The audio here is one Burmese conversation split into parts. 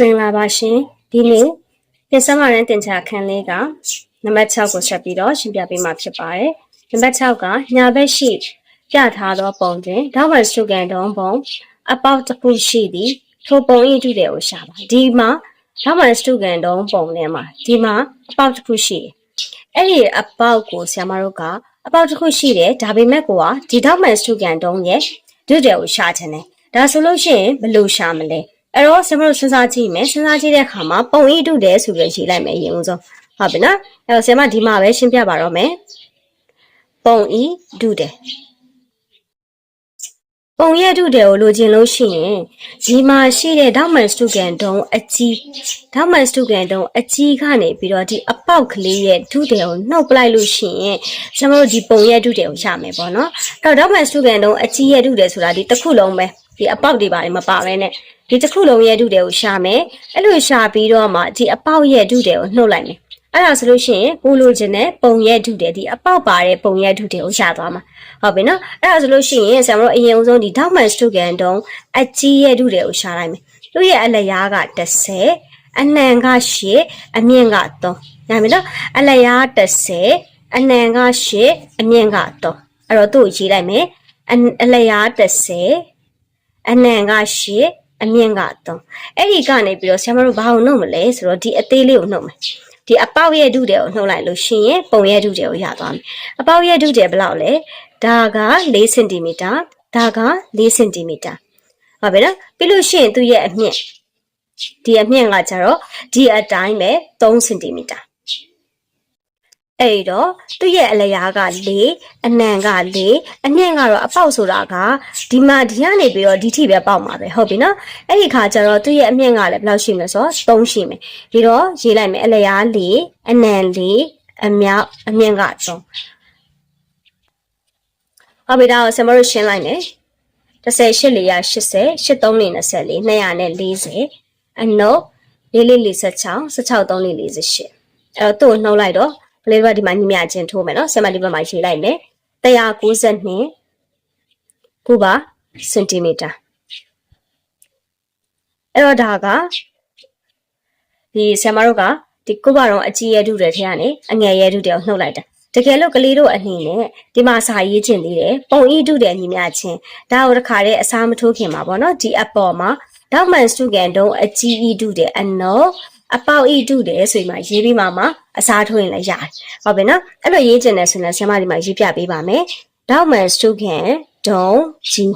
မင်္ဂလာပါရှင်ဒီနေ့ပြင်ဆင်လာတဲ့တင်ချာခန်းလေးကနံပါတ်6ကိုဆက်ပြီးတော့ရှင်းပြပေးမှာဖြစ်ပါတယ်နံပါတ်6ကညာဘက်ရှိပြထားသောပုံတွင်ဒေါက်ဝက်စတုကန်တုံးပုံအပေါက်တစ်ခုရှိသည်ထိုပုံ၏တုတွေကိုရှာပါဒီမှာဒေါက်ဝက်စတုကန်တုံးပုံထဲမှာဒီမှာအပေါက်တစ်ခုရှိတယ်အဲ့ဒီအပေါက်ကိုဆရာမတို့ကအပေါက်တစ်ခုရှိတယ်ဒါပေမဲ့ကိုကဒီဒေါက်ဝက်စတုကန်တုံးရဲ့တုတွေကိုရှာချင်တယ်ဒါဆိုလို့ရှိရင်ဘယ်လိုရှာမလဲ အဲ့တော့ကျွန်တော်တို့စဉ်းစားကြည့်မယ်စဉ်းစားကြည့်တဲ့အခါမှာပုံဤတုတယ်ဆိုပြီးရေးလိုက်မယ်အရင်ဦးဆုံးဟုတ်ပြီနော်အဲ့တော့ဆရာမဒီမှာပဲရှင်းပြပါတော့မယ်ပုံဤတုတယ်ပုံရတုတယ်ကိုလိုချင်လို့ရှိရင်ဒီမှာရှိတဲ့ဒေါက်မန်စတုကန်တုံးအကြီးဒေါက်မန်စတုကန်တုံးအကြီးကနေပြီးတော့ဒီအပေါက်ကလေးရဲ့တုတယ်ကိုနှုတ်ပလိုက်လို့ရှိရင်ကျွန်တော်တို့ဒီပုံရတုတယ်ကိုရမယ်ပေါ့နော်အဲ့တော့ဒေါက်မန်စတုကန်တုံးအကြီးရဲ့တုတယ်ဆိုတာဒီတစ်ခုလုံးပဲဒီအပေါက်တွေပါလေမပါဘဲနဲ့ ဒီတစ်ခုလုံးရဲ့တုတွေကိုရှာမယ်အဲ့လိုရှာပြီးတော့မှဒီအပေါက်ရဲ့တုတွေကိုနှုတ်လိုက်မယ်အဲ့ဒါဆိုလို့ရှိရင်ကိုလိုချင်တဲ့ပုံရဲ့တုတွေဒီအပေါက်ပါတဲ့ပုံရဲ့တုတွေကိုရှာသွားမှာဟုတ်ပြီနော်အဲ့ဒါဆိုလို့ရှိရင်ဆရာမတို့အရင်ဆုံးဒီဒေါက်မန်စတုကန်တုံးအကြီးရဲ့တုတွေကိုရှာလိုက်မယ်သူ့ရဲ့အလျားက30အနှံက8အမြင့်က3ညာပြီနော်အလျား30အနှံက8အမြင့်က3အဲ့တော့သူ့ကိုရေးလိုက်မယ်အအလျား30အနှံက8 အမြင့်က3အဲ့ဒီကနေပြီးတော့ဆရာမတို့ဘာကိုနှုတ်မလဲဆိုတော့ဒီအသေးလေးကိုနှုတ်မယ်ဒီအပေါက်ရဲ့ဒုတဲ့ကိုနှုတ်လိုက်လို့ရှိရင်ပုံရဲ့ဒုတဲ့ကိုရသွားမယ်အပေါက်ရဲ့ဒုတဲ့ဘယ်လောက်လဲဒါက4စင်တီမီတာဒါက4စင်တီမီတာဟုတ်ပြီနော်ပြီးလို့ရှိရင်သူ့ရဲ့အမြင့်ဒီအမြင့်ကကျတော့ဒီအတိုင်းပဲ3စင်တီမီတာ အဲ့တော့သူ့ရဲ့အလျားက4အနံက4အမြင့်ကတော့အပေါက်ဆိုတာကဒီမှာဒီကနေပြီးတော့ဒီထိပဲပေါက်မှာပဲဟုတ်ပြီနော်အဲ့ဒီခါကျတော့သူ့ရဲ့အမြင့်ကလည်းဘယ်လောက်ရှိမလဲဆိုတော့3ရှိမယ်ဒီတော့ရေးလိုက်မယ်အလျား4အနံ4အမြောက်အမြင့်က3ဟုတ်ပြီဒါကိုဆင်မတို့ရှင်းလိုက်မယ်38လေးရ80 83လေး24 240အနုပ်လေးလေး46 16 3လေး48အဲ့တော့သူ့ကိုနှုတ်လိုက်တော့ ကလေးတို့ကဒီမှာညီမချင်းထိုးမယ်နော်ဆင်မဒီဘက်မှာရေးလိုက်မယ်192ခုပါစင်တီမီတာအဲ့တော့ဒါကဒီဆင်မတို့ကဒီကုပါတော့အကြီးရဲထုတွေထဲကနေအငယ်ရဲထုတွေကိုနှုတ်လိုက်တာတကယ်လို့ကလေးတို့အနေနဲ့ဒီမှာစာရေးချင်သေးတယ်ပုံဤတုတယ်ညီမချင်းဒါကိုတခါတည်းအစားမထိုးခင်ပါဗောနော်ဒီအပေါ်မှာဒေါက်မန်စတုကန်တုံးအကြီးဤတုတယ်အနော် အပေါက်ဤတုတယ်ဆိုရင်မှရေးပြီးမှမှအစားထိုးရင်လည်းရတယ်ဟုတ်ပြီနော်အဲ့လိုရေးချင်တယ်ဆိုရင်ဆရာမဒီမှာရေးပြပေးပါမယ်ဒေါက်မန်စတုကန်ဒုံကြီး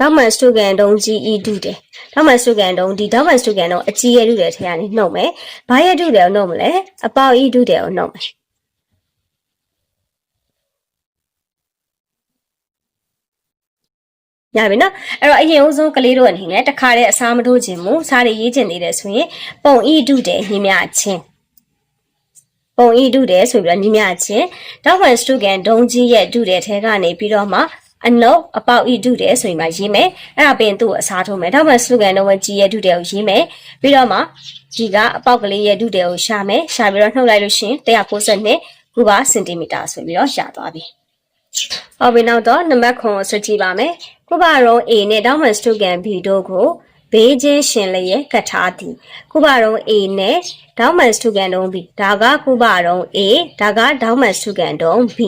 ဒေါက်မန်စတုကန်တုံးကြီးဤတုတယ်ဒေါက်မန်စတုကန်တုံးဒီဒေါက်မန်စတုကန်တုံးအကြီးရဲ့တုတယ်ထဲကနေနှုတ်မယ်ဘာရဲ့တုတယ်ကိုနှုတ်မလဲအပေါက်ဤတုတယ်ကိုနှုတ်မယ် ရပြီနော်အဲ့တော့အရင်ဦးဆုံးကလေးတို့အနေနဲ့တခါတည်းအစားမထိုးခြင်းမူစားရရေးခြင်းနေတယ်ဆိုရင်ပုံဤတုတယ်ညီမချင်းပုံဤတုတယ်ဆိုပြီးတော့ညီမချင်းဒေါက်မန်စတုကန်ဒုံကြီးရဲ့တုတယ်ထဲကနေပြီးတော့မှအနုပ်အပေါက်ဤတုတယ်ဆိုရင်မှရေးမယ်အဲ့ဒါပြင်သူ့ကိုအစားထိုးမယ်ဒေါက်မန်စတုကန်ဒုံကြီးရဲ့တုတယ်ကိုရေးမယ်ပြီးတော့မှဒီကအပေါက်ကလေးရဲ့တုတယ်ကိုရှာမယ်ရှာပြီးတော့နှုတ်လိုက်လို့ရှိရင်192ခုပါစင်တီမီတာဆိုပြီးတော့ရှာသွားပြီ ဟုတ်ပြီနောက်တော့နံပါတ်9ကိုဆွကြည့်ပါမယ်ကုဘာရုံ A နဲ့ဒေါမန်စတုကန် B တို့ကိုဘေးချင်းရှင်လျက်ကတ်ထားသည်ကုဘာရုံ A နဲ့ဒေါမန်စတုကန်တုံး B ဒါကကုဘာရုံ A ဒါကဒေါမန်စတုကန်တုံး B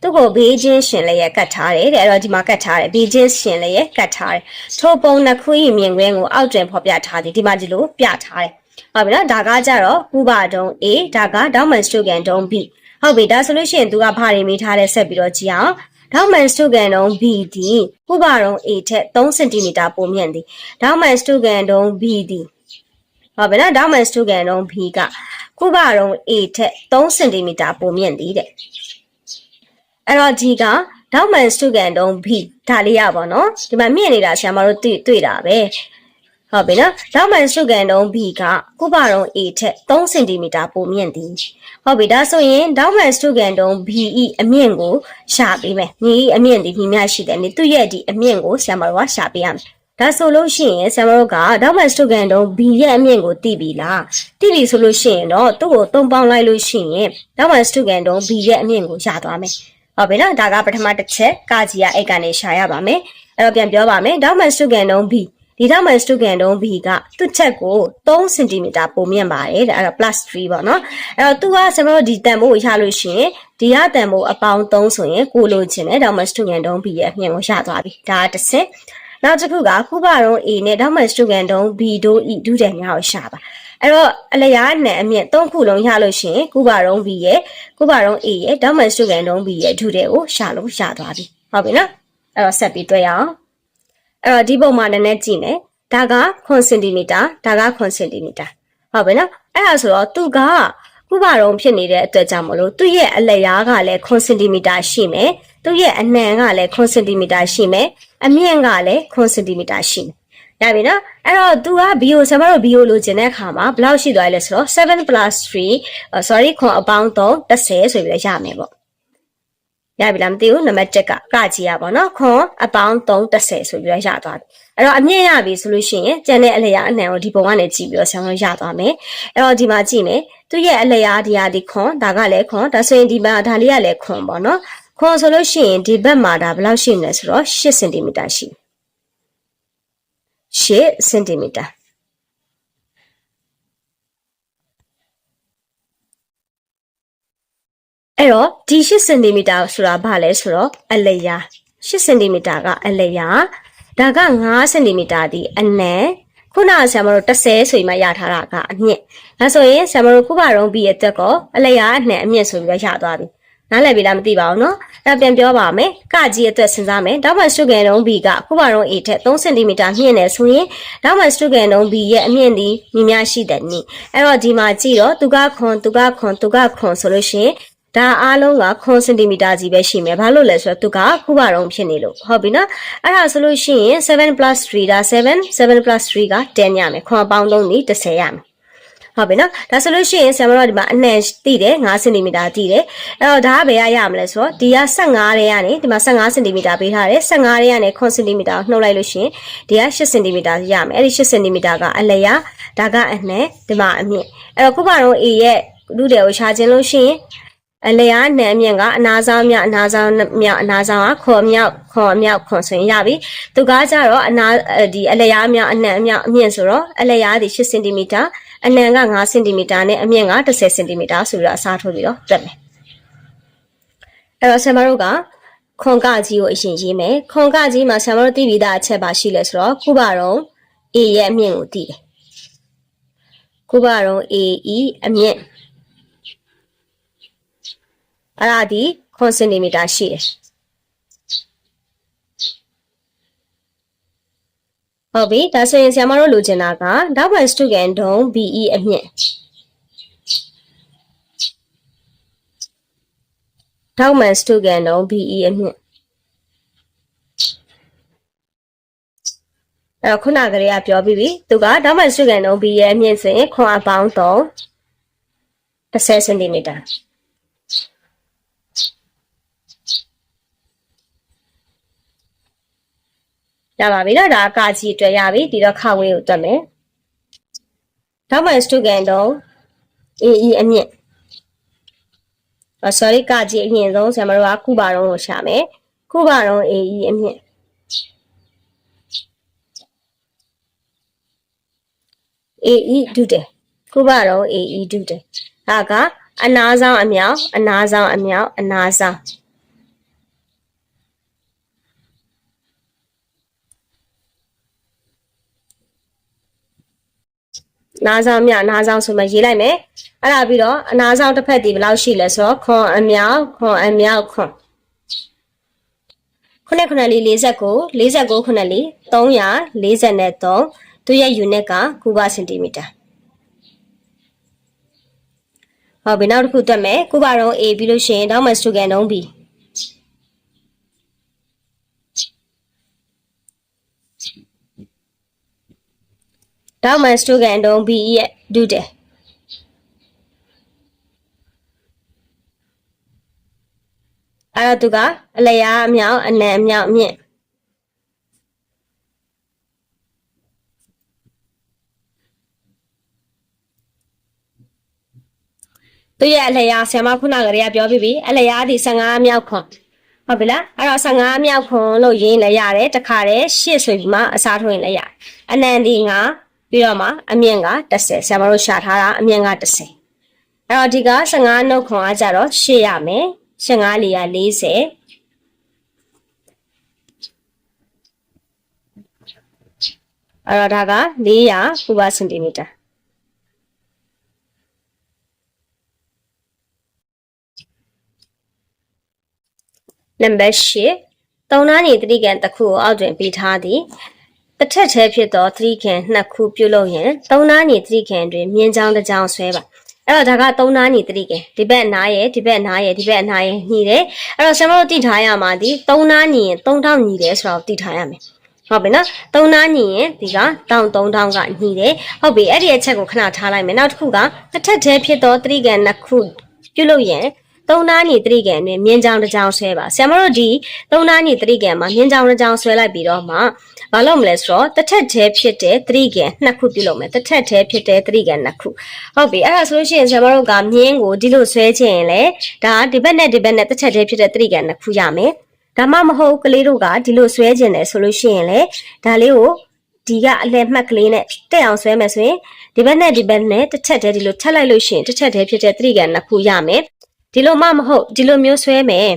သူ့ကိုဘေးချင်းရှင်လျက်ကတ်ထားတယ်တဲ့အဲ့တော့ဒီမှာကတ်ထားတယ်ဘေးချင်းရှင်လျက်ကတ်ထားတယ်ထိုပုံနှစ်ခု၏မြင်ကွင်းကိုအောက်တွင်ဖော်ပြထားသည်ဒီမှာဒီလိုပြထားတယ်ဟုတ်ပြီနော်ဒါကကြတော့ကုဘာတုံး A ဒါကဒေါမန်စတုကန်တုံး B ဟုတ်ပြီဒါဆိုလို့ရှိရင်သူကဘာတွေမိထားလဲဆက်ပြီးတော့ကြည့်အောင်ဒေါက်မန်စတုကန်တုံး B ဒီကုပါတုံး A ထက်3စင်တီမီတာပိုမြင့်သည်ဒေါက်မန်စတုကန်တုံး B ဒီဟုတ်ပြီနော်ဒေါက်မန်စတုကန်တုံး B ကကုပါတုံး A ထက်3စင်တီမီတာပိုမြင့်သည်တဲ့အဲ့တော့ဒီကဒေါက်မန်စတုကန်တုံး B ဒါလေးရပါတော့ဒီမှာမြင့်နေတာဆရာမတို့တွေ့တွေ့တာပဲ ဟုတ်ပြီနော်ဒေါက်မန်စတုကန်တုံး B ကကုပါတုံး A ထက်3စင်တီမီတာပိုမြင့်သည်ဟုတ်ပြီဒါဆိုရင်ဒေါက်မန်စတုကန်တုံး BE အမြင့်ကိုရှာပေးမယ်ညီအမြင့်ဒီညီမျှရှိတယ်နိသူ့ရဲ့ဒီအမြင့်ကိုဆရာမတော်ကရှာပေးရမယ်ဒါဆိုလို့ရှိရင်ဆရာမတို့ကဒေါမတ်စတုကန်တုံး B ရဲ့အမြင့်ကိုသိပြီလားသိပြီဆိုလို့ရှိရင်တော့သူ့ကိုသုံးပေါင်းလိုက်လို့ရှိရင်ဒေါမတ်စတုကန်တုံး B ရဲ့အမြင့်ကိုရသွားမယ်ဟုတ်ပြီနော်ဒါကပထမတစ်ချက်ကကြီးကအဲ့ကနေရှာရပါမယ်အဲ့တော့ပြန်ပြောပါမယ်ဒေါမတ်စတုကန်တုံး B ဒီဒေါမတ်စတုကန်တုံး B ကသူ့ချက်ကို3စင်တီမီတာပိုမြင့်ပါတယ်ဒါအဲ့တော့ plus 3ပေါ့နော်အဲ့တော့သူကဆရာမတို့ဒီတန်ဖိုးကိုရလို့ရှိရင်ဒီရတန်ဖိုးအပေါင်း3ဆိုရင်ကိုလိုချင်တယ်ဒေါမတ်စတုကန်တုံး B ရဲ့အမြင့်ကိုရသွားပြီဒါကတစ်ဆင့်နောက်တစ်ခုကကုဘရုံး A နဲ့ဒေါမတ်စတုကန်တုံး B တို့ E ဒုတဲ့များကိုရှာပါအဲ့တော့အလျားနဲ့အမြင့်၃ခုလုံးရလို့ရှိရင်ကုဘရုံး B ရဲ့ကုဘရုံး A ရဲ့ဒေါမတ်စတုကန်တုံး B ရဲ့ဒုတဲ့ကိုရှာလို့ရသွားပြီဟုတ်ပြီနော်အဲ့တော့ဆက်ပြီးတွေ့ရအောင် အဲ့တော့ဒီပုံမှာနည်းနည်းကြည့်မယ်ဒါက9စင်တီမီတာဒါက9စင်တီမီတာဟုတ်ပြီနော်အဲ့ဒါဆိုတော့သူကကုဘရုံဖြစ်နေတဲ့အတွက်ကြောင့်မလို့သူ့ရဲ့အလျားကလည်း9စင်တီမီတာရှိမယ်သူ့ရဲ့အနှံကလည်း9စင်တီမီတာရှိမယ်အမြင့်ကလည်း9စင်တီမီတာရှိမယ်ရပြီနော်အဲ့တော့ तू က bio ဆရာမတို့ bio လိုချင်တဲ့အခါမှာဘယ်လောက်ရှိသွားလဲဆိုတော့7 3 uh, sorry ခွန်အပေါင်း3 30ဆိုပြီးတော့ရမယ်ပေါ့ ရပြီလားမသိဘူးနံပါတ်1ကကကြည့်ရပါတော့ခွန်အပေါင်း3 30ဆိုပြီးတော့ရသွားပြီအဲ့တော့အမြင့်ရပြီဆိုလို့ရှိရင်ကျန်တဲ့အလျာအနှံကိုဒီပုံကနေကြည့်ပြီးတော့ဆရာမတို့ရသွားမယ်အဲ့တော့ဒီမှာကြည့်မယ်သူရဲ့အလျာဒီဟာဒီခွန်ဒါကလည်းခွန်ဒါဆိုရင်ဒီမှာဒါလေးကလည်းခွန်ပေါ့နော်ခွန်ဆိုလို့ရှိရင်ဒီဘက်မှာဒါဘယ်လောက်ရှိမလဲဆိုတော့8စင်တီမီတာရှိ8စင်တီမီတာ တော့ဒီ8စင်တီမီတာဆိုတာဘာလဲဆိုတော့အလျာ8စင်တီမီတာကအလျာဒါက9စင်တီမီတာဒီအနံခုနကဆရာမတို့30ဆိုရင်မှရထားတာကအမြင့်ဒါဆိုရင်ဆရာမတို့ခုပါတော့ပြီးရဲ့တက်ကောအလျာအနှံအမြင့်ဆိုပြီးတော့ရသွားပြီနားလည်ပြီလားမသိပါဘူးเนาะအဲ့ပြန်ပြောပါမယ်ကကြီးအတွက်စဉ်းစားမယ်တောက်မစတုကန်တုံးဘီကခုပါတော့ A ထက်3စင်တီမီတာမြင့်နေဆိုရင်တောက်မစတုကန်တုံးဘီရဲ့အမြင့်ဒီမြင့်များရှိတဲ့နည်းအဲ့တော့ဒီမှာကြည့်တော့သူကခွန်သူကခွန်သူကခွန်ဆိုလို့ရှိရင် ဒါအားလုံးကခွန်စင်တီမီတာကြီးပဲရှိမယ်ဘာလို့လဲဆိုတော့သူကခုပါတော့ဖြစ်နေလို့ဟုတ်ပြီနော်အဲ့ဒါဆိုလို့ရှိရင်7 3ဒါ7 7 3က10ရမယ်ခွန်အပေါင်းလုံးนี่30ရမယ်ဟုတ်ပြီနော်ဒါဆိုလို့ရှိရင်ဆရာမတို့ဒီမှာအနှံတိတယ်9စင်တီမီတာတိတယ်အဲ့တော့ဒါကဘယ်ရရမလဲဆိုတော့ဒီက15ရဲကနေဒီမှာ15စင်တီမီတာပေးထားတယ်15ရဲကနေ9စင်တီမီတာနှုတ်လိုက်လို့ရှိရင်ဒီက8စင်တီမီတာရမယ်အဲ့ဒီ8စင်တီမီတာကအလျာဒါကအနှံဒီမှာအမြင့်အဲ့တော့ခုပါတော့ A ရဲ့လူတွေကိုရှာခြင်းလို့ရှိရင် အလျာနံမြင့်ကအနာဆောင်မြောက်အနာဆောင်မြောက်အနာဆောင်ကခေါ်မြောက်ခေါ်မြောက်ခွန်ဆိုရင်ရပြီသူကကြတော့အနာဒီအလျာမြောက်အနှံမြောက်အမြင့်ဆိုတော့အလျာဒီ8စင်တီမီတာအနံက9စင်တီမီတာနဲ့အမြင့်က10စင်တီမီတာဆိုပြီးတော့အစားထိုးပြီးတော့တွက်မယ်အဲ့တော့ဆရာမတို့ကခွန်ကကြီးကိုအရင်ရေးမယ်ခွန်ကကြီးမှာဆရာမတို့သိပြီးသားအချက်ပါရှိလဲဆိုတော့ခုပါတော့ A ရဲ့အမြင့်ကိုသိတယ်ခုပါတော့ AE အမြင့် အဲ့ဒါဒီ9စင်တီမီတာရှိတယ်ဟုတ်ပြီဒါဆိုရင်ဆရာမတို့လိုချင်တာကဒေါက်ဘန်စတုကန်ဒုံ BE အမြင့်ဒေါက်မန်စတုကန်ဒုံ BE အမြင့်အဲ့တော့ခုနကလေးကပြောပြီးပြီသူကဒေါက်မန်စတုကန်ဒုံ BE ရဲ့အမြင့်ဆိုရင်ခွန်အပေါင်း3 10စင်တီမီတာ ရပါပြီနော်ဒါကကြီးအတွက်ရပြီဒီတော့ခဝေးကိုတွက်မယ်နောက်မှစတုကန်တော့ AE အမြင့်အ sorry ကကြီးအရင်ဆုံးဆရာမတို့ကကုပါတော့ကိုရှာမယ်ကုပါတော့ AE အမြင့် AE ဒုတယ်ကုပါတော့ AE ဒုတယ်ဒါကအနာဆောင်အမြောက်အနာဆောင်အမြောက်အနာဆောင် နားဆောင်မြနားဆောင်ဆိုမှရေးလိုက်မယ်အဲ့ဒါပြီးတော့အနားဆောင်တစ်ဖက်ဒီဘယ်လောက်ရှိလဲဆိုတော့ခွန်အမြောက်ခွန်အမြောက်ခွန်ခုနှစ်ခုနှစ်လေး49 49ခုနှစ်လေး343သူရဲ့ unit ကကူပါစင်တီမီတာဟုတ်ပြီနောက်တစ်ခုတွက်မယ်ကူပါတော့ A ပြီးလို့ရှိရင်တော့မစတူကန်တော့ B တောက်မန်စတုကန်တုံး BE ရဲ့ဒုတယ်အဲ့တော့သူကအလျားအမြောက်အနံအမြောက်မြင့်သူရဲ့အလျားဆရာမခုနကလေးကပြောပြပြီအလျားဒီ15မြောက်ခွန်ဟုတ်ပြီလားအဲ့တော့15မြောက်ခွန်လို့ရင်းလည်းရတယ်တခါတည်းရှစ်ဆိုပြီးမှအစားထိုးရင်လည်းရတယ်အနန္ဒီက ပြီးတော့မှအမြင့်က30ဆရာမတို့ရှာထားတာအမြင့်က30အဲ့တော့ဒီက15နှုတ်ခွန်ကကြတော့8ရမယ်15လေးက40အဲ့တော့ဒါက400ကုဘစင်တီမီတာနံပါတ်8သုံးနာညီတတိကံတစ်ခုကိုအောက်တွင်ပေးထားသည် တစ်ထက်သေးဖြစ်သောတတိကံနှစ်ခုပြုလုပ်ရင်သုံးနာညီတတိကံတွင်မြင်းချောင်းတစ်ချောင်းဆွဲပါအဲ့တော့ဒါကသုံးနာညီတတိကံဒီဘက်နားရဲ့ဒီဘက်နားရဲ့ဒီဘက်နားရဲ့ညီတယ်အဲ့တော့ဆရာမတို့တိထားရမှာဒီသုံးနာညီရင်3000ညီတယ်ဆိုတော့တိထားရမယ်ဟုတ်ပြီနော်သုံးနာညီရင်ဒီကတောင်3000ကညီတယ်ဟုတ်ပြီအဲ့ဒီအချက်ကိုခဏထားလိုက်မယ်နောက်တစ်ခုကတစ်ထက်သေးဖြစ်သောတတိကံနှစ်ခုပြုလုပ်ရင် သုံးနာညီတတိကံတွင်မြင်းချောင်းတစ်ချောင်းဆွဲပါဆရာမတို့ဒီသုံးနာညီတတိကံမှာမြင်းချောင်းတစ်ချောင်းဆွဲလိုက်ပြီးတော့မှဘာလုပ်မလဲဆိုတော့တစ်ထက်သေးဖြစ်တဲ့တတိကံနှစ်ခုပြုလုပ်မယ်တစ်ထက်သေးဖြစ်တဲ့တတိကံနှစ်ခုဟုတ်ပြီအဲ့ဒါဆိုလို့ရှိရင်ဆရာမတို့ကမြင်းကိုဒီလိုဆွဲချင်ရင်လေဒါဒီဘက်နဲ့ဒီဘက်နဲ့တစ်ထက်သေးဖြစ်တဲ့တတိကံနှစ်ခုရမယ်ဒါမှမဟုတ်ကလေးတို့ကဒီလိုဆွဲကျင်တယ်ဆိုလို့ရှိရင်လေဒါလေးကိုဒီကအလဲမှတ်ကလေးနဲ့တက်အောင်ဆွဲမယ်ဆိုရင်ဒီဘက်နဲ့ဒီဘက်နဲ့တစ်ချက်တည်းဒီလိုထပ်လိုက်လို့ရှိရင်တစ်ချက်တည်းဖြစ်တဲ့တတိကံနှစ်ခုရမယ် ဒီလိုမှမဟုတ်ဒီလိုမျိုးဆွဲမယ်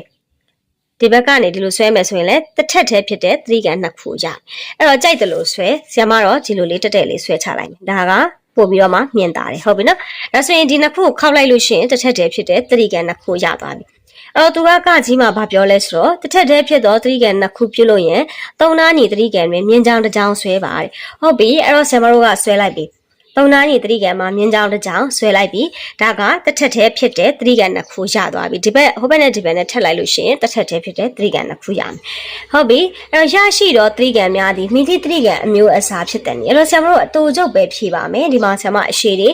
ဒီဘက်ကနေဒီလိုဆွဲမယ်ဆိုရင်လည်းတစ်ထက်တည်းဖြစ်တဲ့တတိကံနှစ်ခုရအဲ့တော့ကြိုက်တယ်လို့ဆွဲဆရာမတော့ဒီလိုလေးတက်တက်လေးဆွဲချလိုက်မယ်ဒါကပို့ပြီးတော့မှမြင်တာတယ်ဟုတ်ပြီနော်ဒါဆိုရင်ဒီနှစ်ခုကိုခောက်လိုက်လို့ရှိရင်တစ်ထက်တည်းဖြစ်တဲ့တတိကံနှစ်ခုရသွားပြီအဲ့တော့သူကကကြီးမှာဗာပြောလဲဆိုတော့တစ်ထက်တည်းဖြစ်သောတတိကံနှစ်ခုပြုလို့ရင်သုံးနာညီတတိကံတွင်မြင်းချောင်းတစ်ချောင်းဆွဲပါတယ်ဟုတ်ပြီအဲ့တော့ဆရာမတို့ကဆွဲလိုက်ပြီ သုံးနာညီတတိကံမှာမြင်းချောင်းတစ်ချောင်းဆွဲလိုက်ပြီဒါကတစ်ထက်တည်းဖြစ်တဲ့တတိကံနှစ်ခုရသွားပြီဒီဘက်ဟိုဘက်နဲ့ဒီဘက်နဲ့ထက်လိုက်လို့ရှိရင်တစ်ထက်တည်းဖြစ်တဲ့တတိကံနှစ်ခုရမယ်ဟုတ်ပြီအဲ့တော့ရရှိတော့တတိကံများသည်မိတိတတိကံအမျိုးအစားဖြစ်တယ်အဲ့တော့ဆရာမတို့အတူချုပ်ပဲဖြေပါမယ်ဒီမှာဆရာမအရှိတွေ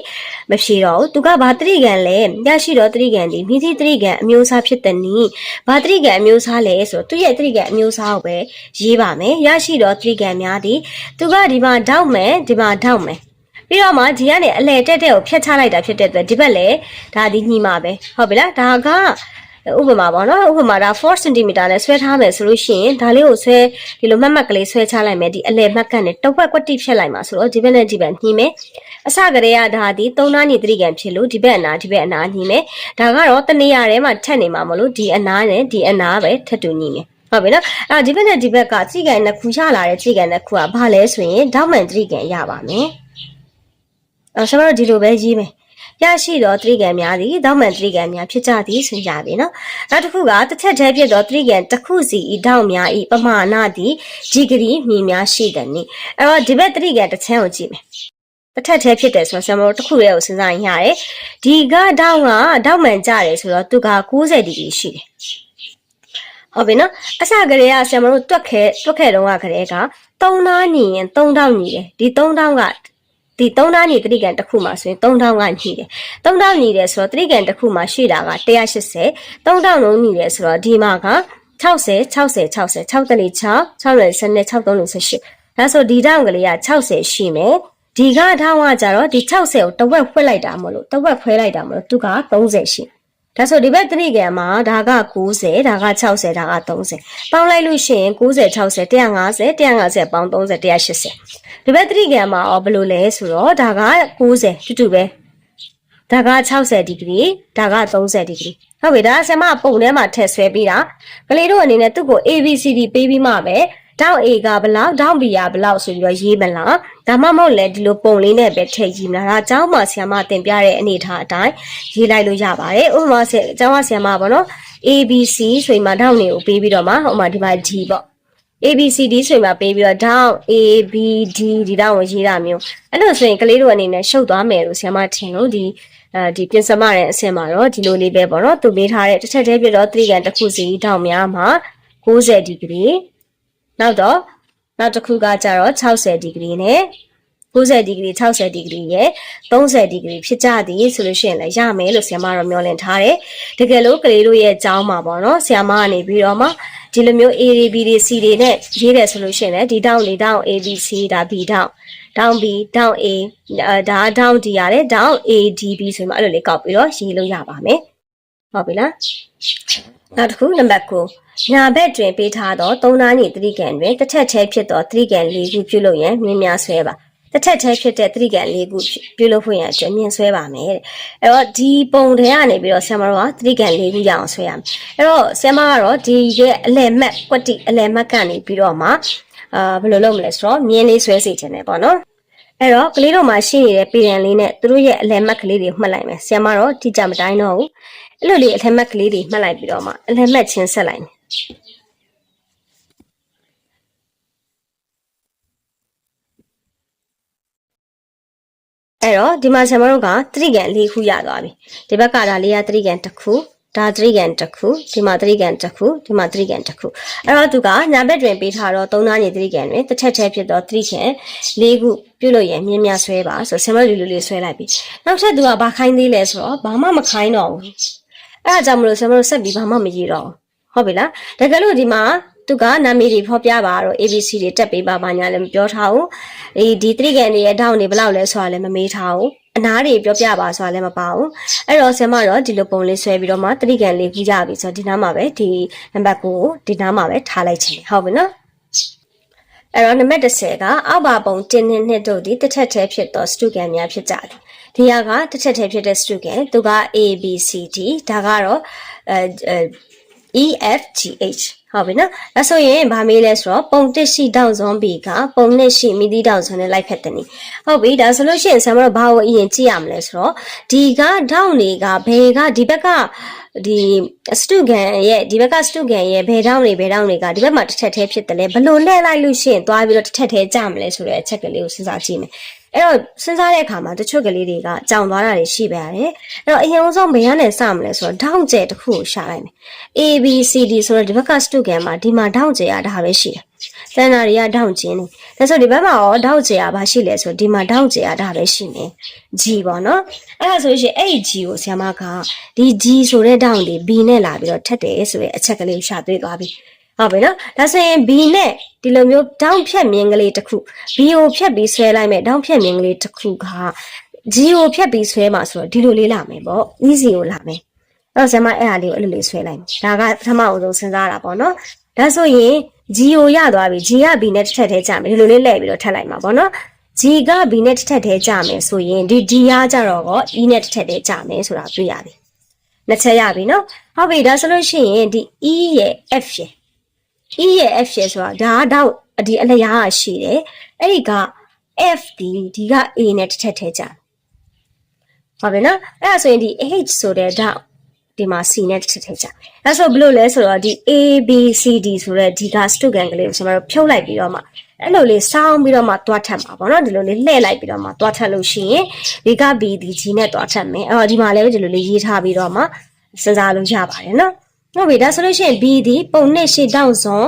မဖြေတော့ဘူးသူကဘာတတိကံလဲရရှိတော့တတိကံဒီမိတိတတိကံအမျိုးအစားဖြစ်တယ်နီးဘာတတိကံအမျိုးအစားလဲဆိုတော့သူ့ရဲ့တတိကံအမျိုးအစားကိုပဲရေးပါမယ်ရရှိတော့တတိကံများသည်သူကဒီမှာထောက်မယ်ဒီမှာထောက်မယ် ပြီးတော့မှဒီကနေအလဲတက်တက်ကိုဖျက်ချလိုက်တာဖြစ်တဲ့အတွက်ဒီဘက်လည်းဒါဒီညီမှာပဲဟုတ်ပြီလားဒါကဥပမာပေါ့နော်ဥပမာဒါ4 cm နဲ့ဆွဲထားမယ်ဆိုလို့ရှိရင်ဒါလေးကိုဆွဲဒီလိုမှတ်မှတ်ကလေးဆွဲချလိုက်မယ်ဒီအလဲမှတ်ကနဲ့တစ်ဝက်ကွက်တိဖြတ်လိုက်မှာဆိုတော့ဒီဘက်နဲ့ဒီဘက်ညှိမယ်အစကတည်းကဒါဒီသုံးနာညီတတိကံဖြစ်လို့ဒီဘက်အနာဒီဘက်အနာညှိမယ်ဒါကတော့တနေရာထဲမှာထက်နေမှာမလို့ဒီအနာနဲ့ဒီအနာပဲထက်တူညှိမယ်ဟုတ်ပြီနော်အဲ့ဒီဘက်နဲ့ဒီဘက်ကကြိကန်နှစ်ခုရလာတဲ့ကြိကန်နှစ်ခုကဘာလဲဆိုရင်ဒေါက်မန်တတိကံရပါမယ် အဲဆရာတို့ဒီလိုပဲရေးမယ်ရရှိသောတရိကံများသည်ဒေါက်မန်တရိကံများဖြစ်ကြသည်ဆိုကြပြီနော်နောက်တစ်ခုကတစ်ထက်တည်းဖြစ်သောတရိကံတစ်ခုစီဤဒေါက်များဤပမာဏသည်ဒီဂရီမြည်များရှိတယ်နိအဲ့တော့ဒီဘက်တရိကံတစ်ချမ်းကိုကြည့်မယ်တစ်ထက်တည်းဖြစ်တယ်ဆိုတော့ဆရာမတို့တစ်ခုတည်းကိုစဉ်းစားရင်ရတယ်ဒီကဒေါက်ကဒေါက်မန်ကြတယ်ဆိုတော့သူက90ဒီဂရီရှိတယ်ဟုတ်ပြီနော်အစကလေးကဆရာမတို့တွက်ခဲတွက်ခဲတုန်းကကလေးက3နာညီရင်3000ညီတယ်ဒီ3000က ဒီ3000ညီတတိကန်တစ်ခုမှာဆိုရင်3000ကညီတယ်3000ညီတယ်ဆိုတော့တတိကန်တစ်ခုမှာရှိတာက180 3000လုံးညီတယ်ဆိုတော့ဒီမှာက60 60 60 6တလီ6 6ရယ်စနစ်6 3လို့18ဒါဆိုဒီတောင်ကလေးက60ရှိမယ်ဒီကထောင်းကကြတော့ဒီ60ကိုတဝက်ဖွက်လိုက်တာမလို့တဝက်ခွဲလိုက်တာမလို့သူက30ရှိ ဒါဆိုဒီဘက်တရိကံမှာဒါက90ဒါက60ဒါက30ပေါင်းလိုက်လို့ရှိရင်90 60 150 150ပေါင်း30 180ဒီဘက်တရိကံမှာရောဘယ်လိုလဲဆိုတော့ဒါက90တူတူပဲဒါက60ဒီဂရီဒါက30ဒီဂရီဟုတ်ပြီဒါဆရာမပုံထဲမှာထည့်ဆွဲပြီးတာကလေးတို့အနေနဲ့သူ့ကို ABCD ပေးပြီးမှပဲ တောက် A ကဘလောက်တောက် B ကဘလောက်ဆိုပြီးတော့ရေးမလားဒါမှမဟုတ်လေဒီလိုပုံလေးနဲ့ပဲထည့်ရေးမလားဒါအเจ้าမှာဆရာမတင်ပြတဲ့အနေထားအတိုင်းရေးလိုက်လို့ရပါတယ်ဥပမာဆရာအเจ้าကဆရာမပေါ့နော် ABC ဆိုရင်မှတောက်နေကိုပေးပြီးတော့မှဟိုမှာဒီမှာ D ပေါ့ ABCD ဆိုရင်မှပေးပြီးတော့ down ABD ဒီတောက်ကိုရေးတာမျိုးအဲ့လိုဆိုရင်ကလေးတို့အနေနဲ့ရှုပ်သွားမယ်လို့ဆရာမထင်လို့ဒီအဲဒီပြင်စမတဲ့အဆင့်မှာတော့ဒီလိုလေးပဲပေါ့နော်သူပေးထားတဲ့တစ်ချက်တည်းပြတော့သတိကန်တစ်ခုစီတောက်များမှာ90ဒီဂရီ နောက်တော့နောက်တစ်ခုကကြတော့60ဒီဂရီနဲ့90ဒီဂရီ60ဒီဂရီရဲ့30ဒီဂရီဖြစ်ကြသည်ဆိုလို့ရှိရင်လည်းရမယ်လို့ဆရာမတော့မျှော်လင့်ထားတယ်တကယ်လို့ကလေးတို့ရဲ့အကြောင်းမှာပေါ့နော်ဆရာမကနေပြီးတော့မှဒီလိုမျိုး A B တွေ C တွေနဲ့ရေးတယ်ဆိုလို့ရှိရင်လည်းဒီတောင်းလေးတောင်း A B C ဒါ B တောင်း down B down A အဲဒါ down D ရတယ် down A D B ဆိုမှအဲ့လိုလေးကောက်ပြီးတော့ရေးလို့ရပါမယ်ဟုတ်ပြီလား နောက်တစ်ခုနံပါတ်9ညာဘက်တွင်ပေးထားသောသုံးသားညိသတိကံတွင်တစ်ထက်သေးဖြစ်သောသတိကံ၄ခုပြုလုပ်ရန်မြင်းများဆွဲပါတစ်ထက်သေးဖြစ်တဲ့သတိကံ၄ခုပြုလုပ်ဖို့ရန်အတွက်မြင်ဆွဲပါမယ်တဲ့အဲ့တော့ဒီပုံတွေကနေပြီးတော့ဆရာမတို့ကသတိကံ၄ခုရအောင်ဆွဲရမယ်အဲ့တော့ဆရာမကတော့ဒီရဲ့အလယ်မက်ကွက်တိအလယ်မက်ကနေပြီးတော့မှအာဘယ်လိုလုပ်မလဲဆိုတော့မြင်းလေးဆွဲစီခြင်းတယ်ပေါ့နော် အဲ့တော့ကလေးတို့မှာရှိနေတဲ့ပြည်ရန်လေးနဲ့သူတို့ရဲ့အလယ်မက်ကလေးတွေမှတ်လိုက်မယ်ဆရာမတော့တိကျမတိုင်းတော့ဘူးအဲ့လိုလေးအလယ်မက်ကလေးတွေမှတ်လိုက်ပြီးတော့မှအလယ်မက်ချင်းဆက်လိုက်မယ်အဲ့တော့ဒီမှာဆရာမတို့ကသတိကံ၄ခုရသွားပြီဒီဘက်ကဒါလေးကသတိကံတစ်ခု ဒါသတိကံတစ်ခုဒီမှာသတိကံတစ်ခုဒီမှာသတိကံတစ်ခုအဲ့တော့သူကညာဘက်တွင်ပေးထားတော့သုံးသားညီသတိကံတွင်တစ်ထက်ထဲဖြစ်တော့သတိကံ၄ခုပြုတ်လို့ရမြင်းများဆွဲပါဆိုဆရာမတို့လူလူလေးဆွဲလိုက်ပြီနောက်ထပ်သူကဘာခိုင်းသေးလဲဆိုတော့ဘာမှမခိုင်းတော့ဘူးအဲ့ဒါကြောင့်မလို့ဆရာမတို့ဆက်ပြီးဘာမှမရေးတော့ဘူးဟုတ်ပြီလားတကယ်လို့ဒီမှာသူကနာမည်တွေဖော်ပြပါတော့ ABC တွေတက်ပေးပါပါညာလည်းမပြောထားဘူးဒီဒီသတိကံတွေရဲ့အထောက်တွေဘယ်လောက်လဲဆိုတာလည်းမမေးထားဘူး အနားတွေပြောပြပါဆိုတာလည်းမပါဘူးအဲ့တော့ဆင်မတော့ဒီလိုပုံလေးဆွဲပြီးတော့မှသတိကံလေးကြီးကြပြီဆိုတော့ဒီနားမှာပဲဒီနံပါတ်ကိုဒီနားမှာပဲထားလိုက်ချင်ဟုတ်ပြီနော်အဲ့တော့နံပါတ်30ကအောက်ပါပုံတင်းနှင်းနှစ်တို့သည်တစ်ထက်တည်းဖြစ်သောစတုကံများဖြစ်ကြသည်ဒီဟာကတစ်ထက်တည်းဖြစ်တဲ့စတုကံသူက A B C D ဒါကတော့အဲ E F G H ဟုတ်ပြီနော်ဒါဆိုရင်ဗာမေးလဲဆိုတော့ပုံတစ်ရှိတောက်ဇွန်ဘီကပုံနှစ်ရှိမိသီးတောက်ဇွန်နဲ့လိုက်ဖက်တဲ့နေဟုတ်ပြီဒါဆိုလို့ရှိရင်ဆမ်မတော့ဘာကိုအရင်ကြည့်ရမလဲဆိုတော့ဒီကတောက်နေကဘယ်ကဒီဘက်ကဒီစတုကန်ရဲ့ဒီဘက်ကစတုကန်ရဲ့ဘယ်တောက်နေဘယ်တောက်နေကဒီဘက်မှာတစ်ထက်သေးဖြစ်တယ်လေဘလို့လှည့်လိုက်လို့ရှိရင်သွားပြီးတော့တစ်ထက်သေးကြမလဲဆိုတဲ့အချက်ကလေးကိုစဉ်းစားကြည့်မယ် အဲ့တော့စဉ်းစားတဲ့အခါမှာတချို့ကလေးတွေကကြောင်သွားတာတွေရှိပါရတယ်။အဲ့တော့အရင်ဆုံးဘယ်ကနေစမလဲဆိုတော့ထောင့်ကျဲတစ်ခုကိုရှာလိုက်မယ်။ A B C D ဆိုတော့ဒီဘက်ကစတုကန်မှာဒီမှာထောင့်ကျဲရတာပဲရှိတယ်။စန္ဒာတွေကထောင့်ကျင်းနေ။ဒါဆိုဒီဘက်မှာရောထောင့်ကျဲရပါရှိလဲဆိုဒီမှာထောင့်ကျဲရတာပဲရှိနေ။ G ပေါ့နော်။အဲ့ဒါဆိုရှင်အဲ့ဒီ G ကိုဆရာမကဒီ G ဆိုတဲ့ထောင့်တွေ B နဲ့လာပြီးတော့ထက်တယ်ဆိုတဲ့အချက်ကလေးရှာတွေ့သွားပြီ။ ဟုတ်ပြီနော်ဒါဆိုရင် B နဲ့ဒီလိုမျိုးတောင်းဖြတ်မြင်ကလေးတစ်ခု B ကိုဖြတ်ပြီးဆွဲလိုက်မယ်တောင်းဖြတ်မြင်ကလေးတစ်ခုက G ကိုဖြတ်ပြီးဆွဲမှာဆိုတော့ဒီလိုလေးလာမယ်ပေါ့ easy ကိုလာမယ်အဲ့တော့ဇမအဲ့အားလေးကိုအဲ့လိုလေးဆွဲလိုက်မယ်ဒါကပထမအဆုံးစဉ်းစားတာပေါ့နော်ဒါဆိုရင် G ကိုရသွားပြီ G က B နဲ့တစ်ထက်ထဲကြမယ်ဒီလိုလေးလှည့်ပြီးတော့ထပ်လိုက်မှာပေါ့နော် G က B နဲ့တစ်ထက်ထဲကြမယ်ဆိုရင်ဒီ D ကကြတော့ကော E နဲ့တစ်ထက်ထဲကြမယ်ဆိုတာတွေ့ရပြီနှစ်ချက်ရပြီနော်ဟုတ်ပြီဒါဆိုလို့ရှိရင်ဒီ E ရဲ့ F ရဲ့ E ရဲ့ F ရဲ့ဆိုတာဒါကတော့ဒီအလျားကရှိတယ်အဲ့ဒီက F ဒီဒီက A နဲ့တစ်ထက်ထဲကြဟုတ်ပြီနော်အဲ့ဒါဆိုရင်ဒီ H ဆိုတဲ့ဓာတ်ဒီမှာ C နဲ့တစ်ထက်ထဲကြအဲ့ဆိုဘယ်လိုလဲဆိုတော့ဒီ A B C D ဆိုတဲ့ဒီက stogan ကလေးကိုကျွန်တော်တို့ဖြုတ်လိုက်ပြီးတော့မှအဲ့လိုလေးစောင်းပြီးတော့မှတွားထပ်မှာပေါ့နော်ဒီလိုလေးလှည့်လိုက်ပြီးတော့မှတွားထပ်လို့ရှိရင်ဒီက B ဒီ G နဲ့တွားထပ်မယ်အဲ့တော့ဒီမှာလည်းဒီလိုလေးရေးထားပြီးတော့မှစဉ်းစားလို့ရပါတယ်နော် ဟုတ်ပြီဒါဆိုလို့ရှိရင် B ဒီပုံနဲ့ရှေ့တောက်စွန်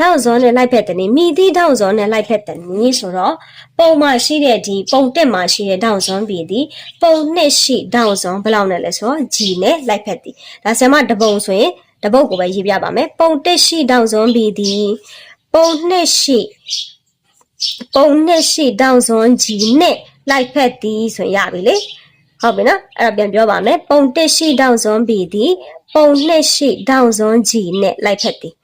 တောက်စွန်နဲ့လိုက်ဖက်တဲ့နေမိသီးတောက်စွန်နဲ့လိုက်ဖက်တဲ့နေဆိုတော့ပုံမှာရှိတဲ့ဒီပုံတက်မှာရှိတဲ့တောက်စွန် B ဒီပုံနဲ့ရှိတောက်စွန်ဘယ်လောက်နဲ့လဲဆိုတော့ G နဲ့လိုက်ဖက်သည်ဒါဆရာမတပုံဆိုရင်တပုတ်ကိုပဲရေးပြပါမယ်ပုံတက်ရှိတောက်စွန် B ဒီပုံနဲ့ရှိပုံနဲ့ရှိတောက်စွန် G နဲ့လိုက်ဖက်သည်ဆိုရင်ရပြီလေ ဟုတ်ပြီနော်အဲ့တော့ပြန်ပြောပါမယ်ပုံတက်ရှိတောက်စွန် B ဒီပုံနှစ်ရှိတောင်စွန်းကြီးနဲ့လိုက်ဖက်သည်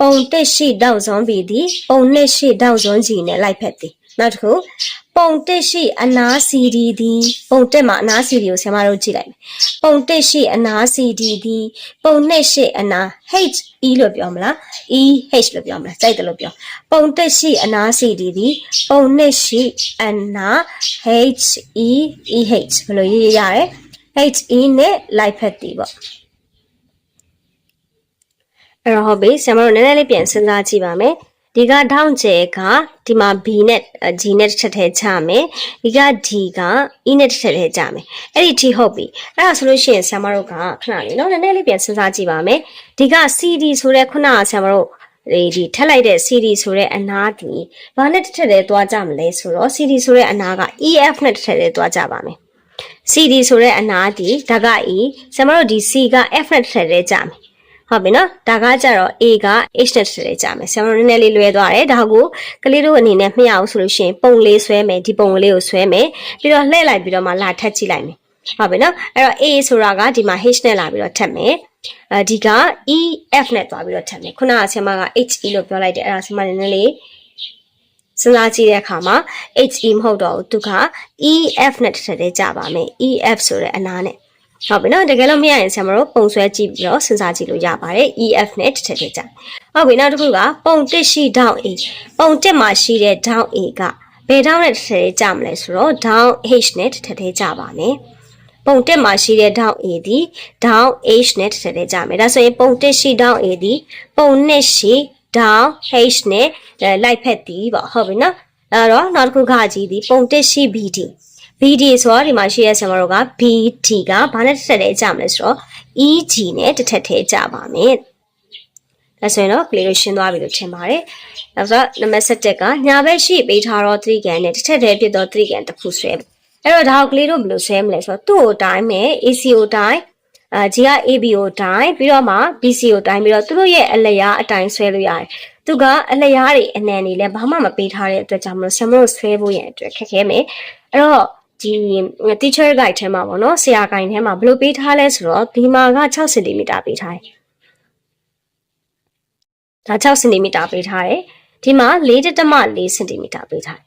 ပုံတက်ရှိတောင်စွန်းပြီးသည်ပုံနှစ်ရှိတောင်စွန်းကြီးနဲ့လိုက်ဖက်သည် နောက်တစ်ခုပုံတက်ရှိအနာစီဒီသည်ပုံတက်မှာအနာစီဒီကိုဆရာမတို့ကြည့်လိုက်မယ်ပုံတက်ရှိအနာစီဒီသည်ပုံနှစ်ရှိအနာ H E လို့ပြောမလား E H လို့ပြောမလားစိုက်တယ်လို့ပြောပုံတက်ရှိအနာစီဒီသည်ပုံနှစ်ရှိအနာ H E E H ဘယ်လိုရေးရရဲ H E နဲ့လိုက်ဖက်သည်ပေါ့အဲ့တော့ဟုတ်ပြီဆရာမတို့နည်းနည်းလေးပြန်စဉ်းစားကြည့်ပါမယ် ဒီကထောင်းကျဲကဒီမှာ B နဲ့ G နဲ့တစ်ချက်ထဲချမယ်ဒီက D က E နဲ့တစ်ချက်ထဲချမယ်အဲ့ဒီ T ဟုတ်ပြီအဲ့ဒါဆိုလို့ရှိရင်ဆရာမတို့ကခဏလေးနော်နည်းနည်းလေးပြန်စဉ်းစားကြည့်ပါမယ်ဒီက CD ဆိုတဲ့ခုနကဆရာမတို့ဒီဒီထက်လိုက်တဲ့ CD ဆိုတဲ့အနားဒီဘာနဲ့တစ်ထက်တည်းသွားကြမလဲဆိုတော့ CD ဆိုတဲ့အနားက EF နဲ့တစ်ထက်တည်းသွားကြပါမယ် CD ဆိုတဲ့အနားဒီဒါက E ဆရာမတို့ဒီ C က F နဲ့တစ်ထက်တည်းကြမယ် ဟုတ်ပြီနော်ဒါကကြတော့ A က H နဲ့ထည့်ကြမယ်ဆရာမတို့နည်းနည်းလေးလွဲသွားတယ်ဒါကိုကလေးတို့အနေနဲ့မျှအောင်ဆိုလို့ရှိရင်ပုံလေးဆွဲမယ်ဒီပုံလေးကိုဆွဲမယ်ပြီးတော့လှည့်လိုက်ပြီးတော့မှလာထပ်ကြည့်လိုက်မယ်ဟုတ်ပြီနော်အဲ့တော့ A ဆိုတာကဒီမှာ H နဲ့လာပြီးတော့ထပ်မယ်အဲဒီက E F နဲ့သွားပြီးတော့ထပ်မယ်ခုနကဆရာမက HE လို့ပြောလိုက်တယ်အဲ့ဒါဆရာမနည်းနည်းလေးစဉ်းစားကြည့်တဲ့အခါမှာ HE မဟုတ်တော့ဘူးသူက EF နဲ့ထပ်ထည့်ကြပါမယ် EF ဆိုတဲ့အနားနဲ့ ဟုတ်ပြီနော်တကယ်လို့မရရင်ဆရာမတို့ပုံဆွဲကြည့်ပြီးတော့စဉ်းစားကြည့်လို့ရပါတယ် EF နဲ့ထည့်ထည့်ကြဟုတ်ပြီနောက်တစ်ခုကပုံတစ်ရှိ down A ပုံတစ်မှာရှိတဲ့ down A ကဘယ် down နဲ့ထည့်ထည့်ကြမလဲဆိုတော့ down H နဲ့ထည့်ထည့်ကြပါမယ်ပုံတက်မှာရှိတဲ့ down A ဒီ down H နဲ့ထည့်ထည့်ကြမယ်ဒါဆိုရင်ပုံတက်ရှိ down A ဒီပုံနဲ့ရှိ down H နဲ့လိုက်ဖက်တီးပေါ့ဟုတ်ပြီနော်အဲ့တော့နောက်တစ်ခုကကြီးဒီပုံတက်ရှိ BD BD ဆိုတော့ဒီမှာရှိရဆရာမတို့က BD ကဘာနဲ့တစ်ထက်ထဲကြမလဲဆိုတော့ EG နဲ့တစ်ထက်ထဲကြပါမယ်။ဒါဆိုရင်တော့ play လို့ရှင်းသွားပြီလို့ထင်ပါတယ်။နောက်တော့နံပါတ်7ကညာဘက်ရှိပေးထားတော့3ကန်နဲ့တစ်ထက်ထဲဖြစ်တော့3ကန်တစ်ခုဆွဲမယ်။အဲ့တော့ဒါကိုကလေးတို့ဘယ်လိုဆွဲမလဲဆိုတော့သူ့ကိုတိုင်းမယ် ACO တိုင်းအာ G က ABO တိုင်းပြီးတော့မှ BCO တိုင်းပြီးတော့သူတို့ရဲ့အလျားအတိုင်းဆွဲလို့ရတယ်။သူကအလျားတွေအနံတွေလည်းဘာမှမပေးထားတဲ့အတွက်ကြောင့်မလို့ဆရာမတို့ဆွဲဖို့ရန်အတွက်ခက်ခဲမယ်။အဲ့တော့ ဒီ teacher guide ထဲမှာပေါ့နော်ဆရာ guide ထဲမှာဘယ်လိုပေးထားလဲဆိုတော့ဒီမှာက6 cm ပေးထားတယ်ဒါ6 cm ပေးထားတယ်ဒီမှာ4.4 cm ပေးထားတယ်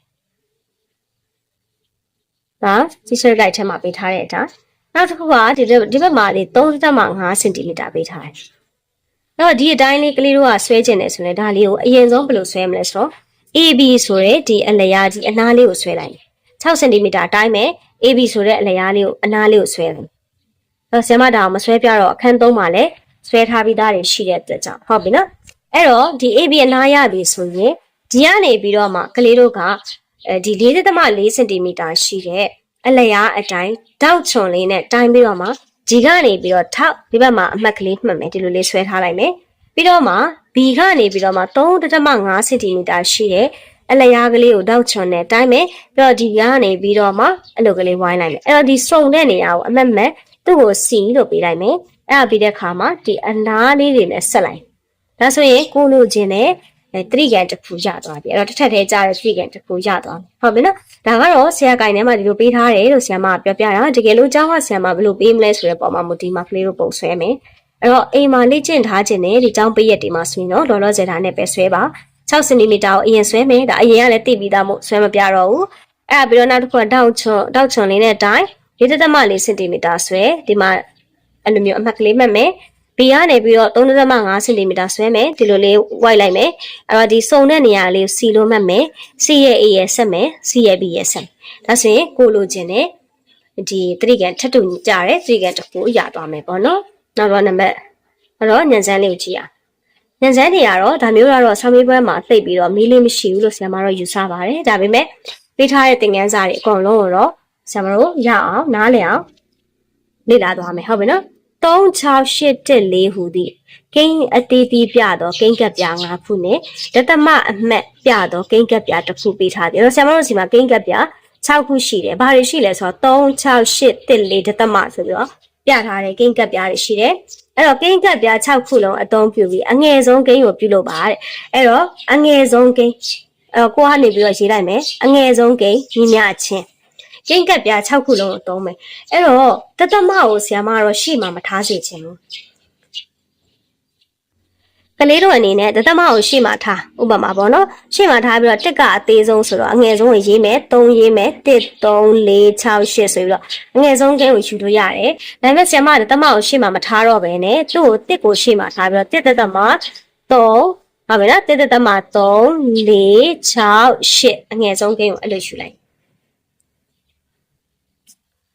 ဒါ teacher guide ထဲမှာပေးထားတဲ့အတိုင်းနောက်တစ်ခုကဒီဒီဘက်မှာလေ3.5 cm ပေးထားတယ်အဲ့တော့ဒီအတိုင်းလေးကလေးတို့ကဆွဲကျင်တယ်ဆိုရင်ဒါလေးကိုအရင်ဆုံးဘယ်လိုဆွဲမလဲဆိုတော့ AB ဆိုတဲ့ဒီအလျားကြီးအနားလေးကိုဆွဲလိုက်တယ် 6 cm အတိုင်းပဲ AB ဆိုတဲ့အလျားလေးကိုအနားလေးကိုဆွဲတယ်။အဲဆရာမဒါအောင်မဆွဲပြတော့အခန်း3မှာလည်းဆွဲထားပြီးသားတွေရှိတဲ့အတွက်ကြောင့်ဟုတ်ပြီနော်။အဲ့တော့ဒီ AB အနားရပြီဆိုရင်ဒီကနေပြီးတော့မှကလေးတို့ကအဲဒီ4.4 cm ရှိတဲ့အလျားအတိုင်းတောက်ချွန်လေးနဲ့တိုင်းပြီးတော့မှဒီကနေပြီးတော့ထောက်ဒီဘက်မှာအမှတ်ကလေးမှတ်မယ်ဒီလိုလေးဆွဲထားလိုက်မယ်။ပြီးတော့မှ B ကနေပြီးတော့မှ3.5 cm ရှိတဲ့ အလျားကလေးကိုတောက်ချွန်နဲ့တိုင်းမယ်ပြီးတော့ဒီကနေပြီးတော့မှအဲ့လိုကလေးဝိုင်းလိုက်မယ်အဲ့တော့ဒီစုံတဲ့နေရာကိုအမက်မက်သူ့ကိုစီလို့ပေးလိုက်မယ်အဲ့ဒါပြီးတဲ့ခါမှာဒီအနားလေးတွေနဲ့ဆက်လိုက်ဒါဆိုရင်ကိုလိုချင်တဲ့အဲတရိကန်တစ်ခုရသွားပြီအဲ့တော့တစ်ထပ်သေးကြတဲ့တရိကန်တစ်ခုရသွားပြီဟုတ်ပြီနော်ဒါကတော့ဆရာကိုင်ထဲမှာဒီလိုပေးထားတယ်လို့ဆရာမကပြောပြတာတကယ်လို့ကျောင်းကဆရာမဘယ်လိုပေးမလဲဆိုတဲ့ပုံမှာမူဒီမှာကလေးတို့ပုံဆွဲမယ်အဲ့တော့အိမ်မှာလေ့ကျင့်ထားခြင်းနဲ့ဒီကျောင်းပေးရက်တွေမှာဆိုရင်တော့လောလောဆယ်ထားနဲ့ပဲဆွဲပါ 6 cm ကိုအရင်ဆွဲမယ်ဒါအရင်ကလည်းတိပြီးသားမို့ဆွဲမပြတော့ဘူးအဲ့ဒါပြီးတော့နောက်တစ်ခုကတောက်ချွန်တောက်ချွန်လေးနဲ့တိုင်း4.4 cm ဆွဲဒီမှာအဲ့လိုမျိုးအမှတ်ကလေးမှတ်မယ်ဘီကနေပြီးတော့3.5 cm ဆွဲမယ်ဒီလိုလေးဝိုက်လိုက်မယ်အဲ့တော့ဒီစုံတဲ့နေရာလေးကိုစီလို့မှတ်မယ်စီရဲ့ A ရဲ့ဆက်မယ်စီရဲ့ B ရဲ့ဆက်ဒါဆိုရင်ကိုလိုချင်တဲ့ဒီသတိကန်ထပ်တူကြတဲ့သတိကန်တစ်ခုရသွားမယ်ပေါ့နော်နောက်တော့နံပါတ်အဲ့တော့ညံစမ်းလေးကိုကြည့်ရအောင် ညံစမ်းတွေကတော့ဒါမျိုးကတော့ဆောင်းမေးပွဲမှာသိပ်ပြီးတော့မီးလေးမရှိဘူးလို့ဆရာမတို့ယူဆပါတယ်ဒါပေမဲ့ပေးထားတဲ့သင်ခန်းစာတွေအကုန်လုံးကိုတော့ဆရာမတို့ရအောင်နားလည်အောင်လေ့လာသွားမယ်ဟုတ်ပြီနော်3684ဟူသည်ကိန်းအသေးသေးပြတော့ကိန်းကပ်ပြ၅ခုနဲ့ဒသမအမှတ်ပြတော့ကိန်းကပ်ပြတစ်ခုပေးထားတယ်။ဆရာမတို့စီမှာကိန်းကပ်ပြ6ခုရှိတယ်။ဘာတွေရှိလဲဆိုတော့3684ဒသမဆိုပြီးတော့ပြထားတဲ့ကိန်းကပ်ပြတွေရှိတယ်။ အဲ့တော့ကိန်းကပ်ပြ6ခုလုံးအသုံးပြုပြီးအငယ်ဆုံးကိန်းကိုပြုလုပ်ပါတဲ့။အဲ့တော့အငယ်ဆုံးကိန်းအဲ့တော့ကိုကနေပြီးတော့ရေးလိုက်မယ်။အငယ်ဆုံးကိန်းညီမျှချင်းကျင်းကပ်ပြ6ခုလုံးကိုသုံးမယ်အဲ့တော့တသမကိုဆရာမကတော့ရှေ့မှာမထားစေချင်ဘူး ကလေးတို့အနေနဲ့တသမကိုရှေ့မှာထားဥပမာပေါ့နော်ရှေ့မှာထားပြီးတော့တစ်ကအသေးဆုံးဆိုတော့အငယ်ဆုံးကိုရေးမယ်3ရေးမယ်1 3 4 6 8ဆိုပြီးတော့အငယ်ဆုံးကဲကိုယူလို့ရတယ်ဒါပေမဲ့ဆရာမကတသမကိုရှေ့မှာမထားတော့ဘဲနဲ့သူ့ကိုတစ်ကိုရှေ့မှာထားပြီးတော့တစ်တသမ3ဟုတ်ပြီနော်တစ်တသမ3 4 6 8အငယ်ဆုံးကဲကိုအဲ့လိုယူလိုက်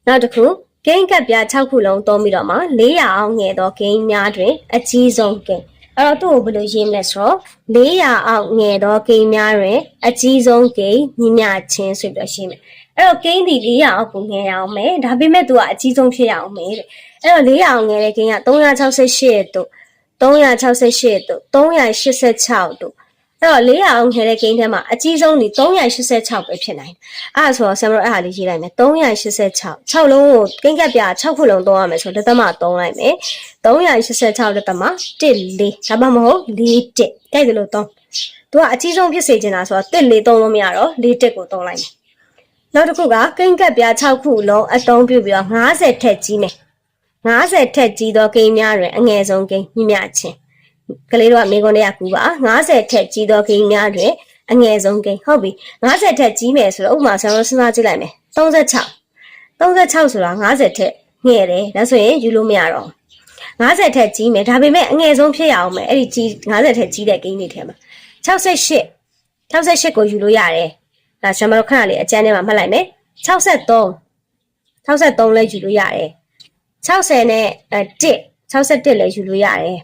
နောက်တစ်ခုဂိမ်းကပ်ပြ6ခုလုံးသုံးပြီးတော့မှ400အောင်ငယ်သောဂိမ်းများတွင်အကြီးဆုံးဂိမ်း အဲ့တော့သူ့ကိုဘယ်လိုရေးမလဲဆိုတော့400အောင်ငယ်သောဂိမ်းများတွင်အကြီးဆုံးဂိမ်းညီမျှချင်းဆိုပြီးတော့ရေးမယ်အဲ့တော့ဂိမ်းဒီ400အောင်ကိုငယ်ရအောင်မယ်ဒါပေမဲ့သူကအကြီးဆုံးဖြစ်ရအောင်မယ်တဲ့အဲ့တော့400အောင်ငယ်တဲ့ဂိမ်းက368တို့368တို့386တို့ အဲ့တော့400အောင်ခဲတဲ့ဂိမ်းထဲမှာအကြီးဆုံးဒီ386ပဲဖြစ်နိုင်တယ်အဲ့ဒါဆိုတော့ဆမ်မတို့အဲ့ဟာလေးရေးလိုက်မယ်386 6လုံးကိုကိန်းကပ်ပြ6ခုလုံးသုံးရမယ်ဆိုတော့တသမ3လိုက်မယ်386တသမ1 4ဒါမှမဟုတ်4 1ကြိုက်တယ်လို့သုံးသူကအကြီးဆုံးဖြစ်စေချင်တာဆိုတော့1 4သုံးလို့မရတော့4 1ကိုသုံးလိုက်မယ်နောက်တစ်ခုကကိန်းကပ်ပြ6ခုလုံးအသုံးပြုပြီးတော့50ထက်ကြီးမယ်50ထက်ကြီးသောဂိမ်းများတွင်အငယ်ဆုံးဂိမ်းမြင့်မြတ်ခြင်း ကလေးတို့ကမိကွန်းတွေကကူပါ90ထက်ကြီးသောဂိမ်းများတွင်အငယ်ဆုံးဂိမ်းဟုတ်ပြီ90ထက်ကြီးမယ်ဆိုတော့ဥပမာဆရာတို့စဉ်းစားကြည့်လိုက်မယ်36 36ဆိုတာ90ထက်ငယ်တယ်ဒါဆိုရင်ယူလို့မရတော့90ထက်ကြီးမယ်ဒါပေမဲ့အငယ်ဆုံးဖြစ်ရအောင်မယ်အဲ့ဒီကြီး90ထက်ကြီးတဲ့ဂိမ်းတွေထဲမှာ68 68ကိုယူလို့ရတယ်ဒါဆရာမတို့ခဏလေးအကျန်းထဲမှာမှတ်လိုက်မယ်63 63လည်းယူလို့ရတယ်60နဲ့1 61လည်းယူလို့ရတယ်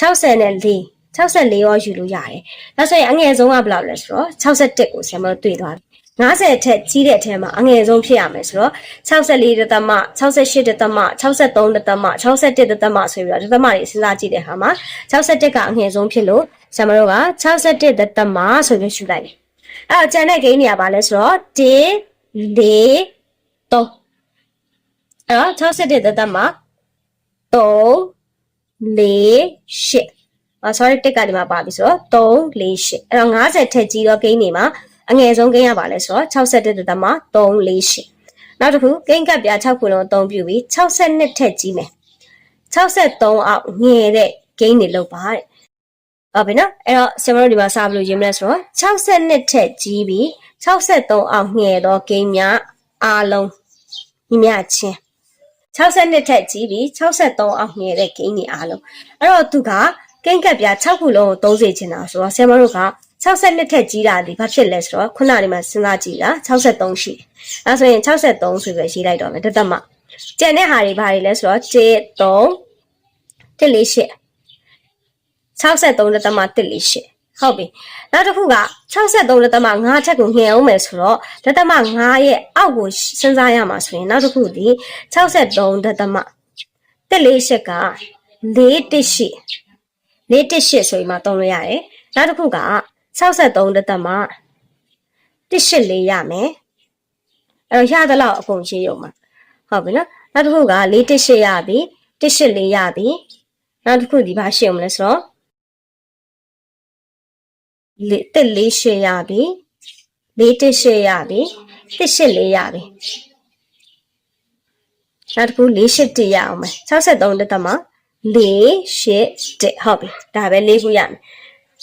60နဲ့4 64ရောယူလို့ရတယ်။ဒါဆိုရင်အငယ်ဆုံးကဘယ်လောက်လဲဆိုတော့61ကိုဆရာမတို့တွေ့သွားပြီ။90ထက်ကြီးတဲ့အထက်မှာအငယ်ဆုံးဖြစ်ရမယ်ဆိုတော့64တသမ68တသမ63တသမ61တသမဆိုပြီးတော့တသမတွေစဉ်းစားကြည့်တဲ့အခါမှာ61ကအငယ်ဆုံးဖြစ်လို့ဆရာမတို့က61တသမဆိုပြီးယူလိုက်တယ်။အဲ့တော့ကျန်တဲ့ဂိမ်းတွေကဘာလဲဆိုတော့1 4 3အဲ့တော့61တသမ3 4 8အာ sorry တစ်ကဒီမှာပါပြီဆိုတော့3 4 8အဲ့တော့50ထက်ကြီးတော့ဂိမ်းနေမှာအငယ်ဆုံးဂိမ်းရပါလဲဆိုတော့61တက်တက်မှာ3 4 8နောက်တစ်ခုဂိမ်းကပ်ပြ6ခုလုံးအသုံးပြုပြီး62ထက်ကြီးမယ်63အောက်ငယ်တဲ့ဂိမ်းတွေလောက်ပါတဲ့ဟုတ်ပြီနော်အဲ့တော့ဆင်မတို့ဒီမှာစဘလို့ရေးမလဲဆိုတော့62ထက်ကြီးပြီး63အောက်ငယ်သောဂိမ်းများအားလုံးညီမျှချင်း 62ထက်ကြီးပြီး63အောက်ငယ်တဲ့ဂိမ်းတွေအားလုံးအဲ့တော့သူကကိန်းကပ်ပြ6ခုလုံးကိုသုံးစေချင်တာဆိုတော့ဆရာမတို့က62ထက်ကြီးတာဒီဘာဖြစ်လဲဆိုတော့ခုနကဒီမှာစဉ်းစားကြည့်တာ63ရှိတယ်။အဲဆိုရင်63ဆိုပြီးရေးလိုက်တော့မယ်တသက်မှ။ကျန်တဲ့ဟာတွေဘာတွေလဲဆိုတော့1 3 148 63တသက်မှ148 ဟုတ်ပြီ။နောက်တစ်ခုက63တသက်မှ9ချက်ကိုငှယ်အောင်မယ်ဆိုတော့တသက်မှ9ရဲ့အောက်ကိုစဉ်းစားရမှာဆိုရင်နောက်တစ်ခုဒီ63တသက်မှ148က418 418ဆိုပြီးမှသုံးလို့ရတယ်။နောက်တစ်ခုက63တက်တက်မှ184ရမယ်။အဲ့တော့ရသလောက်အကုန်ရှင်းရုံမှာဟုတ်ပြီနော်။နောက်တစ်ခုက418ရပြီ184ရပြီ။နောက်တစ်ခုဒီဘာရှင်းမလဲဆိုတော့ 148ရပြီ418ရပြီ184ရပြီ။နောက်တစ်ခု481ရအောင်မယ်63တက်တက်မှ4 8 1ဟုတ်ပြီဒါပဲ၄ခုရမယ်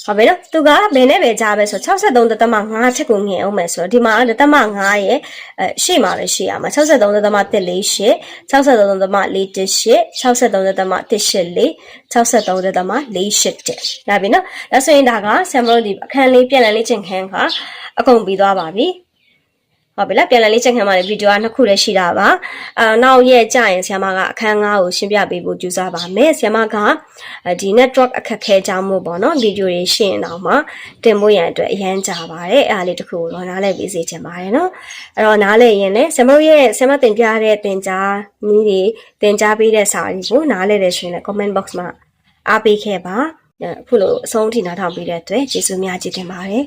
ဟုတ်ပြီနော်သူကဘယ်နဲ့ပဲကြားပဲဆို63တသမ5ချက်ကိုငင်အောင်မယ်ဆိုတော့ဒီမှာတသမ5ရဲ့အဲရှေ့မှာပဲရှေ့ရမှာ63တသမ148 63တသမ418 63တသမ184 63တသမ481ဒါပြီနော်ဒါဆိုရင်ဒါကဆမ်မလို့ဒီအခန်းလေးပြန်လည်လေးချင်းခန်းကအကုန်ပြီးသွားပါပြီ ဟုတ်ပြီလားပြန်လည်လေးချက်ခံပါလေဗီဒီယိုကနှစ်ခုလည်းရှိတာပါအာနောက်ရက်ကြရင်ဆ iam မကအခန်း9ကိုရှင်းပြပေးဖို့ကြိုးစားပါမယ်ဆ iam မကဒီ network အခက်ခဲကြောင်းမို့ပေါ့နော်ဗီဒီယိုတွေရှင်းအောင်မှာတင်ဖို့ရန်အတွက်အရန်ကြပါတယ်အဲ့ဒါလေးတစ်ခုကိုတော့နားလည်ပေးစေချင်ပါတယ်နော်အဲ့တော့နားလည်ရင်လည်းဆ iam မရဲ့ဆ iam မတင်ပြတဲ့တင်ကြားနည်းတွေတင်ကြားပေးတဲ့စာတွေကိုနားလည်တယ်ဆိုရင်လည်း comment box မှာအားပေးခဲ့ပါအခုလိုအဆုံးထိနားထောင်ပေးတဲ့အတွက်ကျေးဇူးများကြီးတင်ပါတယ်